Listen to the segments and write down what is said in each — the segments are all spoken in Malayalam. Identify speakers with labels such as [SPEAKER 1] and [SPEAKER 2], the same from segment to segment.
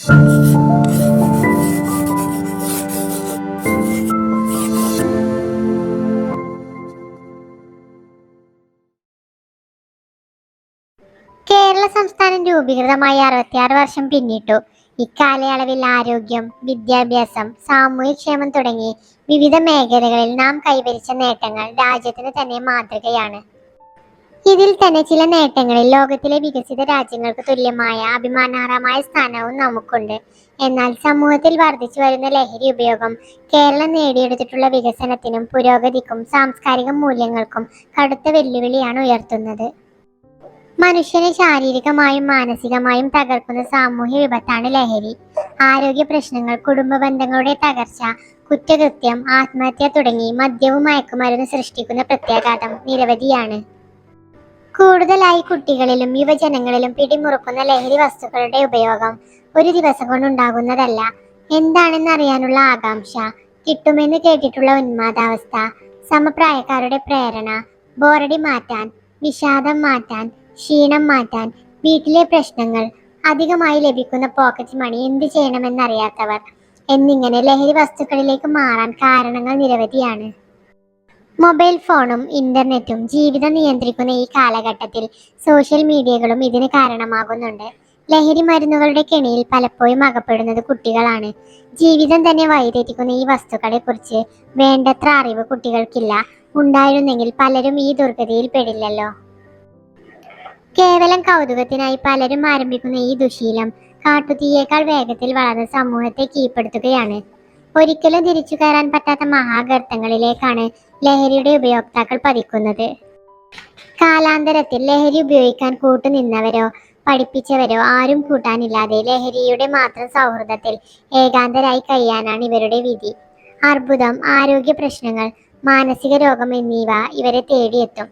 [SPEAKER 1] കേരള സംസ്ഥാനം രൂപീകൃതമായി അറുപത്തിയാറ് വർഷം പിന്നിട്ടു. ഇക്കാലയളവിൽ ആരോഗ്യം വിദ്യാഭ്യാസം സാമൂഹ്യക്ഷേമം തുടങ്ങി വിവിധ മേഖലകളിൽ നാം കൈവരിച്ച നേട്ടങ്ങൾ രാജ്യത്തിന് തന്നെ മാതൃകയാണ്. ഇതിൽ തന്നെ ചില നേട്ടങ്ങളിൽ ലോകത്തിലെ വികസിത രാജ്യങ്ങൾക്ക് തുല്യമായ അഭിമാനാർഹമായ സ്ഥാനവും നമുക്കുണ്ട്. എന്നാൽ സമൂഹത്തിൽ വർദ്ധിച്ചു വരുന്ന ലഹരി ഉപയോഗം കേരളം നേടിയെടുത്തിട്ടുള്ള വികസനത്തിനും പുരോഗതിക്കും സാംസ്കാരിക മൂല്യങ്ങൾക്കും കടുത്ത വെല്ലുവിളിയാണ് ഉയർത്തുന്നത്. മനുഷ്യനെ ശാരീരികമായും മാനസികമായും തകർക്കുന്ന സാമൂഹ്യ വിപത്താണ് ലഹരി. ആരോഗ്യ പ്രശ്നങ്ങൾ കുടുംബ ബന്ധങ്ങളുടെ തകർച്ച കുറ്റകൃത്യം ആത്മഹത്യ തുടങ്ങി മദ്യവും മയക്കുമരുന്ന് സൃഷ്ടിക്കുന്ന പ്രത്യാഘാതം നിരവധിയാണ്. കൂടുതലായി കുട്ടികളിലും യുവജനങ്ങളിലും പിടിമുറുക്കുന്ന ലഹരി വസ്തുക്കളുടെ ഉപയോഗം ഒരു ദിവസം കൊണ്ടുണ്ടാകുന്നതല്ല എന്താണെന്ന് അറിയാനുള്ള ആകാംക്ഷ കിട്ടുമെന്ന് കേട്ടിട്ടുള്ള ഉന്മാദാവസ്ഥ സമപ്രായക്കാരുടെ പ്രേരണ ബോറടി മാറ്റാൻ വിഷാദം മാറ്റാൻ ക്ഷീണം മാറ്റാൻ വീട്ടിലെ പ്രശ്നങ്ങൾ അധികമായി ലഭിക്കുന്ന പോക്കറ്റ് മണി എന്ത് ചെയ്യണമെന്നറിയാത്തവർ എന്നിങ്ങനെ ലഹരി വസ്തുക്കളിലേക്ക് മാറാൻ കാരണങ്ങൾ നിരവധിയാണ്. മൊബൈൽ ഫോണും ഇന്റർനെറ്റും ജീവിതം നിയന്ത്രിക്കുന്ന ഈ കാലഘട്ടത്തിൽ സോഷ്യൽ മീഡിയകളും ഇതിന് കാരണമാകുന്നുണ്ട്. ലഹരി മരുന്നുകളുടെ കെണിയിൽ പലപ്പോഴും അകപ്പെടുന്നത് കുട്ടികളാണ്. ജീവിതം തന്നെ വഴിതെറ്റിക്കുന്ന ഈ വസ്തുക്കളെ കുറിച്ച് വേണ്ടത്ര അറിവ് കുട്ടികൾക്കില്ല. ഉണ്ടായിരുന്നെങ്കിൽ പലരും ഈ ദുർഗതിയിൽ പെടില്ലല്ലോ. കേവലം കൗതുകത്തിനായി പലരും ആരംഭിക്കുന്ന ഈ ദുശീലം കാട്ടുതീയേക്കാൾ വേഗത്തിൽ വളർന്ന സമൂഹത്തെ കീഴ്പ്പെടുത്തുകയാണ്. ഒരിക്കലും തിരിച്ചു കയറാൻ പറ്റാത്ത മഹാഗർത്തങ്ങളിലേക്കാണ് ലഹരിയുടെ ഉപയോക്താക്കൾ പതിക്കുന്നത്. കാലാന്തരത്തിൽ ലഹരി ഉപയോഗിക്കാൻ കൂട്ടുനിന്നവരോ പഠിപ്പിച്ചവരോ ആരും കൂട്ടാനില്ലാതെ ലഹരിയുടെ മാത്രം സൗഹൃദത്തിൽ ഏകാന്തരായി കഴിയാനാണ് ഇവരുടെ വിധി. അർബുദം ആരോഗ്യ പ്രശ്നങ്ങൾ മാനസിക രോഗം എന്നിവ ഇവരെ തേടിയെത്തും.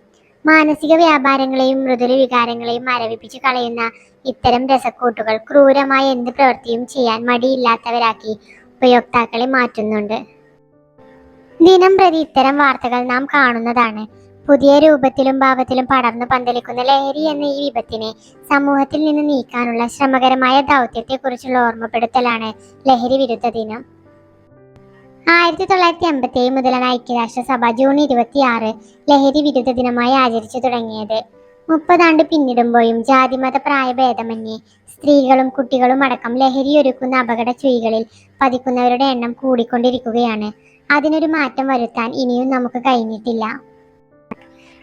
[SPEAKER 1] മാനസിക വ്യാപാരങ്ങളെയും മൃദുല വികാരങ്ങളെയും മരവിപ്പിച്ചു കളയുന്ന ഇത്തരം രസക്കൂട്ടുകൾ ക്രൂരമായ എന്ത് പ്രവൃത്തിയും ചെയ്യാൻ മടിയില്ലാത്തവരാക്കി ഉപയോക്താക്കളെ മാറ്റുന്നുണ്ട്. ദിനം പ്രതി ഇത്തരം വാർത്തകൾ നാം കാണുന്നതാണ്. പുതിയ രൂപത്തിലും ഭാവത്തിലും പടർന്നു പന്തലിക്കുന്ന ലഹരി എന്ന ഈ വിപത്തിനെ സമൂഹത്തിൽ നിന്ന് നീക്കാനുള്ള ശ്രമകരമായ ദൗത്യത്തെക്കുറിച്ചുള്ള ഓർമ്മപ്പെടുത്തലാണ് ലഹരി വിരുദ്ധ ദിനം. ആയിരത്തി തൊള്ളായിരത്തി അമ്പത്തി ഏഴ് മുതലാണ് ഐക്യരാഷ്ട്രസഭ ജൂൺ ഇരുപത്തിയാറ് ലഹരി വിരുദ്ധ ദിനമായി ആചരിച്ചു തുടങ്ങിയത്. മുപ്പതാണ്ട് പിന്നിടുമ്പോഴും ജാതിമത പ്രായഭേദമന്യേ സ്ത്രീകളും കുട്ടികളും അടക്കം ലഹരി ഒരുക്കുന്ന അപകട ചുഴികളിൽ പതിക്കുന്നവരുടെ എണ്ണം കൂടിക്കൊണ്ടിരിക്കുകയാണ്. അതിനൊരു മാറ്റം വരുത്താൻ ഇനിയും നമുക്ക് കഴിഞ്ഞിട്ടില്ല.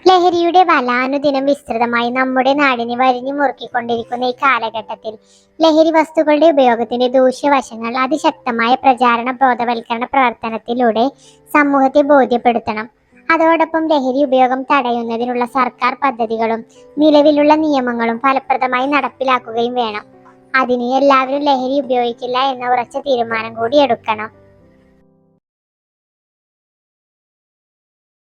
[SPEAKER 1] ലഹരിയുടെ വലാനുദിനം വിസ്തൃതമായി നമ്മുടെ നാടിനെ വരിഞ്ഞു മുറുക്കിക്കൊണ്ടിരിക്കുന്ന ഈ കാലഘട്ടത്തിൽ ലഹരി വസ്തുക്കളുടെ ഉപയോഗത്തിന്റെ ദൂഷ്യവശങ്ങൾ അതിശക്തമായ പ്രചാരണ ബോധവൽക്കരണ പ്രവർത്തനത്തിലൂടെ സമൂഹത്തെ ബോധ്യപ്പെടുത്തണം. അതോടൊപ്പം ലഹരി ഉപയോഗം തടയുന്നതിനുള്ള സർക്കാർ പദ്ധതികളും നിലവിലുള്ള നിയമങ്ങളും ഫലപ്രദമായി നടപ്പിലാക്കുകയും വേണം. അതിന് എല്ലാവരും ലഹരി ഉപയോഗിക്കില്ല എന്ന ഉറച്ച തീരുമാനം കൂടി എടുക്കണം.